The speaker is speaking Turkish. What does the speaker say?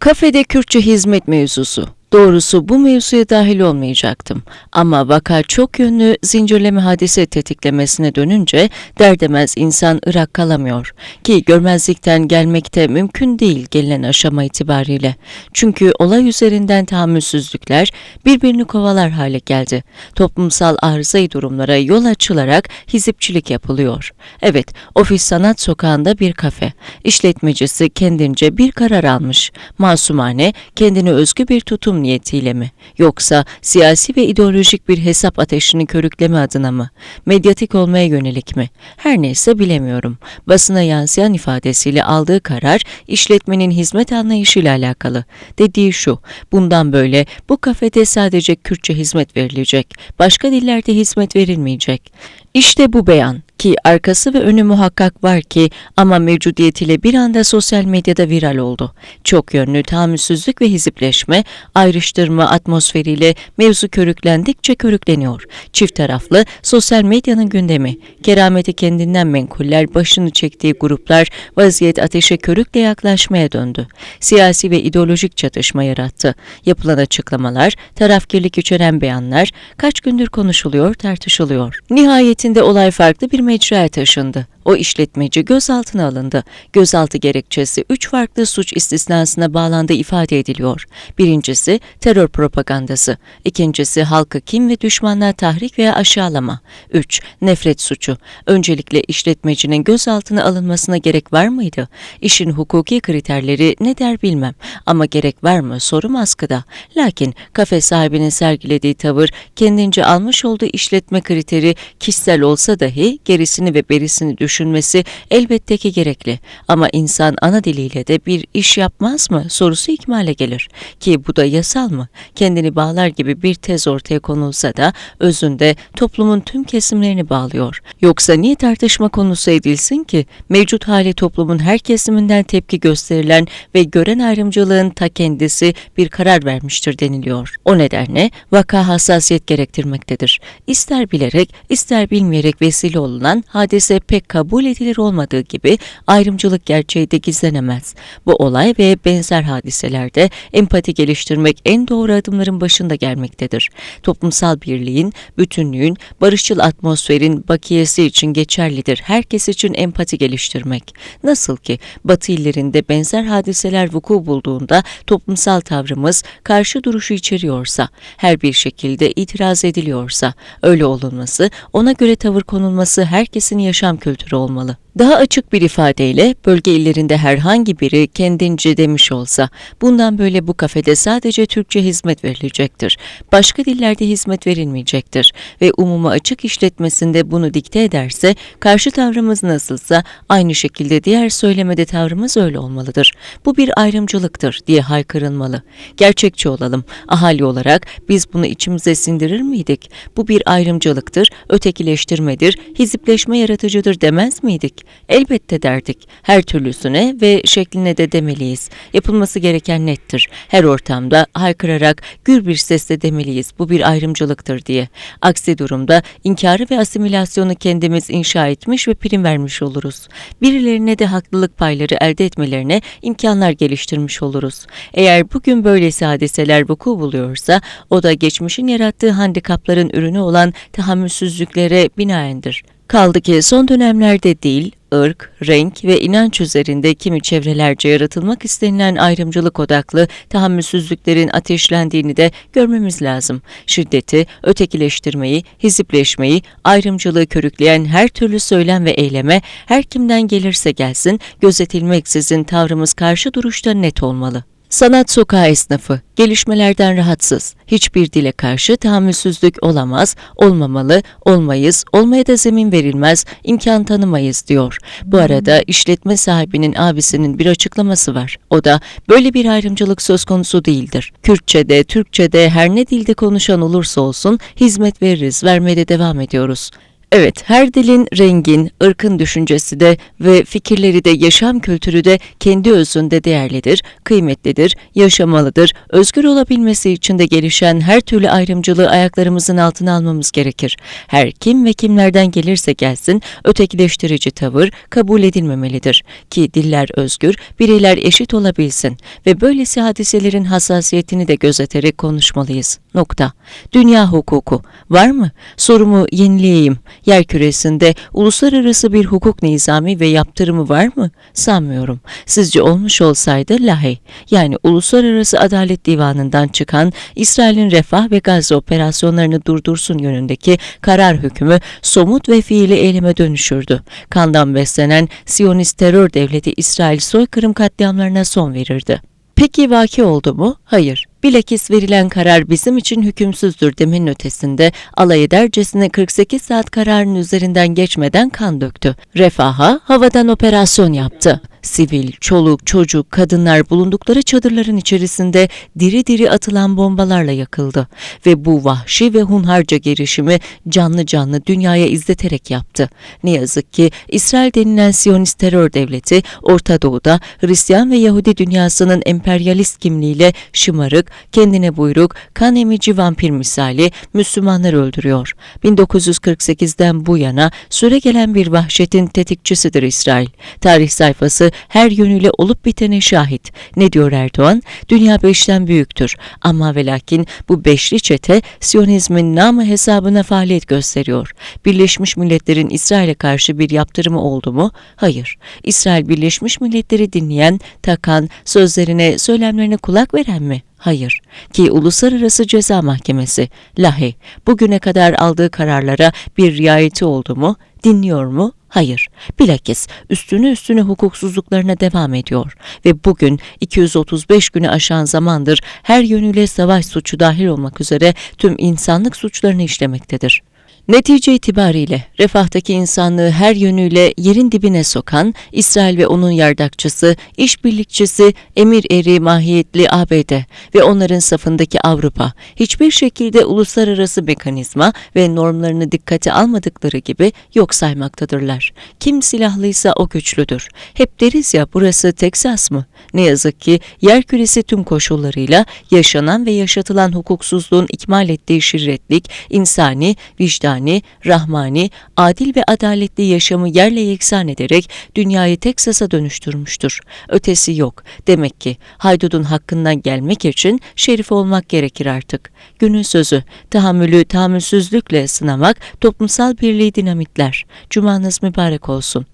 Kafede Kürtçe hizmet mevzusu. Doğrusu bu mevzuya dahil olmayacaktım. Ama vaka çok yönlü zincirleme hadise tetiklemesine dönünce derdemez insan Irak kalamıyor. Ki görmezlikten gelmekte mümkün değil gelinen aşama itibariyle. Çünkü olay üzerinden tahammülsüzlükler birbirini kovalar hale geldi. Toplumsal arızayı durumlara yol açılarak hizipçilik yapılıyor. Evet, ofis sanat sokağında bir kafe. İşletmecisi kendince bir karar almış. Masumane kendine özgü bir tutum niyetiyle mi? Yoksa siyasi ve ideolojik bir hesap ateşini körükleme adına mı? Medyatik olmaya yönelik mi? Her neyse bilemiyorum. Basına yansıyan ifadesiyle aldığı karar işletmenin hizmet anlayışıyla alakalı. Dediği şu, bundan böyle bu kafede sadece Kürtçe hizmet verilecek, başka dillerde hizmet verilmeyecek. İşte bu beyan ki arkası ve önü muhakkak var ki ama mevcudiyetiyle bir anda sosyal medyada viral oldu. Çok yönlü tahammülsüzlük ve hizipleşme, ayrıştırma atmosferiyle mevzu körüklendikçe körükleniyor. Çift taraflı sosyal medyanın gündemi, kerameti kendinden menkuller başını çektiği gruplar vaziyet ateşe körükle yaklaşmaya döndü. Siyasi ve ideolojik çatışma yarattı. Yapılan açıklamalar, tarafkirlik içeren beyanlar kaç gündür konuşuluyor, tartışılıyor. Nihayetinde olay farklı bir mecraya taşındı. O işletmeci gözaltına alındı. Gözaltı gerekçesi üç farklı suç istisnasına bağlandığı ifade ediliyor. Birincisi terör propagandası. İkincisi halkı kim ve düşmanlığa tahrik veya aşağılama. Üç, nefret suçu. Öncelikle işletmecinin gözaltına alınmasına gerek var mıydı? İşin hukuki kriterleri ne der bilmem. Ama gerek var mı sorum askıda. Lakin kafe sahibinin sergilediği tavır kendince almış olduğu işletme kriteri kişisel olsa dahi gerisini ve berisini düşünmesi elbette ki gerekli. Ama insan ana diliyle de bir iş yapmaz mı sorusu ikmale gelir. Ki bu da yasal mı? Kendini bağlar gibi bir tez ortaya konulsa da özünde toplumun tüm kesimlerini bağlıyor. Yoksa niye tartışma konusu edilsin ki? Mevcut hali toplumun her kesiminden tepki gösterilen ve gören ayrımcılığın ta kendisi bir karar vermiştir deniliyor. O nedenle vaka hassasiyet gerektirmektedir. İster bilerek, ister bilmeyerek vesile olunan hadise pek kabul edilir olmadığı gibi ayrımcılık gerçeği de gizlenemez. Bu olay ve benzer hadiselerde empati geliştirmek en doğru adımların başında gelmektedir. Toplumsal birliğin, bütünlüğün, barışçıl atmosferin bakiyesi için geçerlidir. Herkes için empati geliştirmek. Nasıl ki Batı illerinde benzer hadiseler vuku bulduğunda toplumsal tavrımız karşı duruşu içeriyorsa, her bir şekilde itiraz ediliyorsa, öyle olunması, ona göre tavır konulması herkesin yaşam kültürü olmalı. Daha açık bir ifadeyle bölge illerinde herhangi biri kendince demiş olsa bundan böyle bu kafede sadece Türkçe hizmet verilecektir. Başka dillerde hizmet verilmeyecektir ve umuma açık işletmesinde bunu dikte ederse karşı tavrımız nasılsa aynı şekilde diğer söylemede tavrımız öyle olmalıdır. Bu bir ayrımcılıktır diye haykırılmalı. Gerçekçi olalım. Ahali olarak biz bunu içimize sindirir miydik? Bu bir ayrımcılıktır, ötekileştirmedir, hizipleşme yaratıcıdır demez miydik? Elbette derdik. Her türlüsüne ve şekline de demeliyiz. Yapılması gereken nettir. Her ortamda haykırarak gür bir sesle demeliyiz. Bu bir ayrımcılıktır diye. Aksi durumda inkarı ve asimilasyonu kendimiz inşa etmiş ve prim vermiş oluruz. Birilerine de haklılık payları elde etmelerine imkanlar geliştirmiş oluruz. Eğer bugün böylesi hadiseler vuku buluyorsa o da geçmişin yarattığı handikapların ürünü olan tahammülsüzlüklere binaendir. Kaldı ki son dönemlerde dil, ırk, renk ve inanç üzerinde kimi çevrelerce yaratılmak istenilen ayrımcılık odaklı tahammülsüzlüklerin ateşlendiğini de görmemiz lazım. Şiddeti, ötekileştirmeyi, hizipleşmeyi, ayrımcılığı körükleyen her türlü söylem ve eyleme her kimden gelirse gelsin gözetilmeksizin tavrımız karşı duruşta net olmalı. Sanat sokağı esnafı, gelişmelerden rahatsız, hiçbir dile karşı tahammülsüzlük olamaz, olmamalı, olmayız, olmaya da zemin verilmez, imkan tanımayız diyor. Bu arada işletme sahibinin abisinin bir açıklaması var. O da böyle bir ayrımcılık söz konusu değildir. Kürtçe'de, Türkçe'de her ne dilde konuşan olursa olsun hizmet veririz, vermeye de devam ediyoruz. Evet, her dilin, rengin, ırkın düşüncesi de ve fikirleri de yaşam kültürü de kendi özünde değerlidir, kıymetlidir, yaşamalıdır. Özgür olabilmesi için de gelişen her türlü ayrımcılığı ayaklarımızın altına almamız gerekir. Her kim ve kimlerden gelirse gelsin ötekileştirici tavır kabul edilmemelidir. Ki diller özgür, bireyler eşit olabilsin ve böylesi hadiselerin hassasiyetini de gözeterek konuşmalıyız. Nokta. Dünya hukuku var mı? Sorumu yenileyeyim. Yer küresinde uluslararası bir hukuk nizami ve yaptırımı var mı? Sanmıyorum. Sizce olmuş olsaydı Lahey, yani Uluslararası Adalet Divanı'ndan çıkan İsrail'in refah ve Gazze operasyonlarını durdursun yönündeki karar hükmü somut ve fiili eyleme dönüşürdü. Kandan beslenen Siyonist terör devleti İsrail soykırım katliamlarına son verirdi. Peki vaki oldu mu? Hayır. Bilakis verilen karar bizim için hükümsüzdür demenin ötesinde alay edercesine 48 saat kararın üzerinden geçmeden kan döktü. Refaha havadan operasyon yaptı. Sivil, çoluk, çocuk, kadınlar bulundukları çadırların içerisinde diri diri atılan bombalarla yakıldı ve bu vahşi ve hunharca girişimi canlı canlı dünyaya izleterek yaptı. Ne yazık ki İsrail denilen Siyonist terör devleti Orta Doğu'da Hristiyan ve Yahudi dünyasının emperyalist kimliğiyle şımarık, kendine buyruk, kan emici vampir misali Müslümanlar öldürüyor. 1948'den bu yana süre gelen bir vahşetin tetikçisidir İsrail. Tarih sayfası her yönüyle olup bitene şahit. Ne diyor Erdoğan? Dünya beşten büyüktür. Ama ve lakin bu beşli çete Siyonizmin namı hesabına faaliyet gösteriyor. Birleşmiş Milletler'in İsrail'e karşı bir yaptırımı oldu mu? Hayır. İsrail Birleşmiş Milletler'i dinleyen, takan, sözlerine, söylemlerine kulak veren mi? Hayır. Ki Uluslararası Ceza Mahkemesi, Lahey, bugüne kadar aldığı kararlara bir riayeti oldu mu? Dinliyor mu? Hayır. Bilakis üstüne üstüne hukuksuzluklarına devam ediyor ve bugün 235 günü aşan zamandır her yönüyle savaş suçu dahil olmak üzere tüm insanlık suçlarını işlemektedir. Netice itibariyle refahtaki insanlığı her yönüyle yerin dibine sokan İsrail ve onun yardakçısı, işbirlikçisi, emir eri mahiyetli ABD ve onların safındaki Avrupa hiçbir şekilde uluslararası mekanizma ve normlarını dikkate almadıkları gibi yok saymaktadırlar. Kim silahlıysa o güçlüdür. Hep deriz ya burası Teksas mı? Ne yazık ki yer küresi tüm koşullarıyla yaşanan ve yaşatılan hukuksuzluğun ikmal ettiği şirretlik, insani, vicdani, rahmani, adil ve adaletli yaşamı yerle yeksan ederek dünyayı Teksas'a dönüştürmüştür. Ötesi yok. Demek ki haydudun hakkından gelmek için şerif olmak gerekir artık. Günün sözü, tahammülü tahammülsüzlükle sınamak toplumsal birliği dinamitler. Cumanız mübarek olsun.